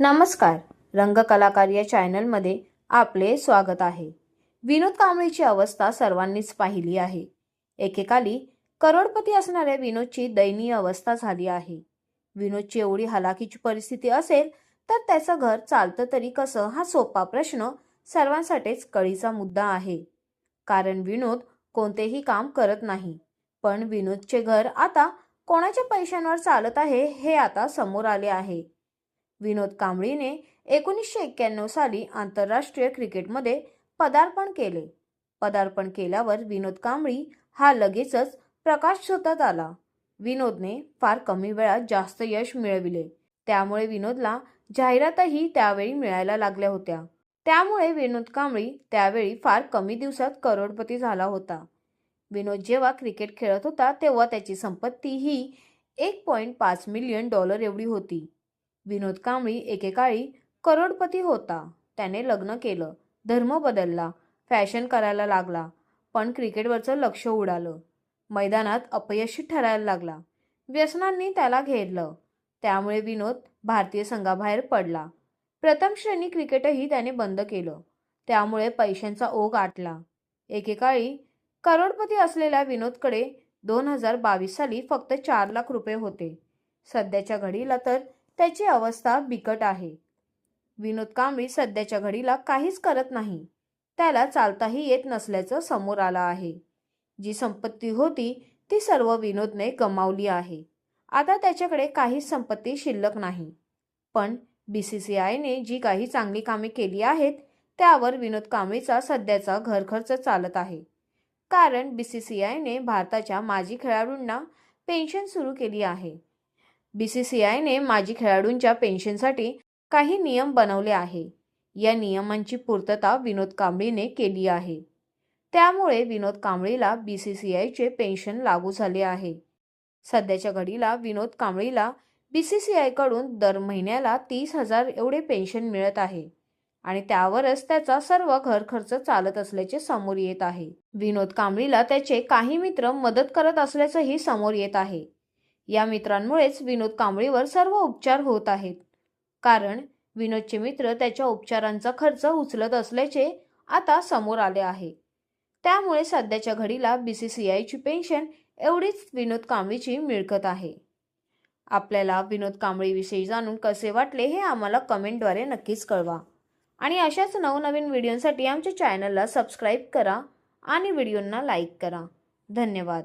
नमस्कार. रंगकलाकार या चॅनलमध्ये आपले स्वागत आहे. विनोद कांबळीची अवस्था सर्वांनीच पाहिली आहे. एकेकाली करोडपती असणाऱ्या विनोदची दयनीय अवस्था झाली आहे. विनोदची एवढी हलाखीची परिस्थिती असेल तर त्याचं घर चालतं तरी कसं हा सोपा प्रश्न सर्वांसाठीच कळीचा मुद्दा आहे. कारण विनोद कोणतेही काम करत नाही. पण विनोदचे घर आता कोणाच्या पैशांवर चालत आहे हे आता समोर आले आहे. विनोद कांबळीने एकोणीसशे एक्क्याण्णव साली आंतरराष्ट्रीय क्रिकेटमध्ये पदार्पण केले. पदार्पण केल्यावर विनोद कांबळी हा लगेचच प्रकाश झोतात आला. विनोदने फार कमी वेळात जास्त यश मिळविले. त्यामुळे विनोदला जाहिरातही त्यावेळी मिळायला लागल्या होत्या. त्यामुळे विनोद कांबळी त्यावेळी फार कमी दिवसात करोडपती झाला होता. विनोद जेव्हा क्रिकेट खेळत होता तेव्हा त्याची संपत्ती ही एक पॉईंट पाच मिलियन डॉलर एवढी होती. विनोद कांबळी एकेकाळी करोडपती होता. त्याने लग्न केलं. धर्म बदलला. फॅशन करायला लागला. पण क्रिकेटवरचं लक्ष उडालं. मैदानात अपयशी ठरायला लागला. व्यसनांनी त्याला घेरलं. त्यामुळे विनोद भारतीय संघाबाहेर पडला. प्रथम श्रेणी क्रिकेटही त्याने बंद केलं. त्यामुळे पैशांचा ओघ आटला. एकेकाळी करोडपती असलेल्या विनोदकडे दोन हजार बावीस साली फक्त चार लाख रुपये होते. सध्याच्या घडीला तर त्याची अवस्था बिकट आहे. विनोद कांबळी सध्याच्या घडीला काहीच करत नाही. त्याला चालताही येत नसल्याचं समोर आलं आहे. जी संपत्ती होती ती सर्व विनोदने गमावली आहे. आता त्याच्याकडे काहीच संपत्ती शिल्लक नाही. पण बी सी सी आयने जी काही चांगली कामे केली आहेत त्यावर विनोद कांबळीचा सध्याचा घरखर्च चालत आहे. कारण बी सी सी आयने भारताच्या माजी खेळाडूंना पेन्शन सुरू केली आहे. बी सी सी आयने माजी खेळाडूंच्या पेन्शनसाठी काही नियम बनवले आहे. या नियमांची पूर्तता विनोद कांबळीने केली आहे. त्यामुळे विनोद कांबळीला बी सी सी आयचे पेन्शन लागू झाले आहे. सध्याच्या घडीला विनोद कांबळीला बी सी सी आयकडून दर महिन्याला तीस हजार एवढे पेन्शन मिळत आहे आणि त्यावरच त्याचा सर्व घर खर्च चालत असल्याचे समोर येत आहे. विनोद कांबळीला त्याचे काही मित्र मदत करत असल्याचंही समोर येत आहे. या मित्रांमुळेच विनोद कांबळीवर सर्व उपचार होत आहेत. कारण विनोदचे मित्र त्याच्या उपचारांचा खर्च उचलत असल्याचे आता समोर आले आहे. त्यामुळे सध्याच्या घडीला बी सी सी आयची पेन्शन एवढीच विनोद कांबळीची मिळकत आहे. आपल्याला विनोद कांबळीविषयी जाणून कसे वाटले हे आम्हाला कमेंटद्वारे नक्कीच कळवा. आणि अशाच नवनवीन व्हिडिओंसाठी आमच्या चॅनलला सबस्क्राईब करा आणि व्हिडिओंना लाईक करा. धन्यवाद.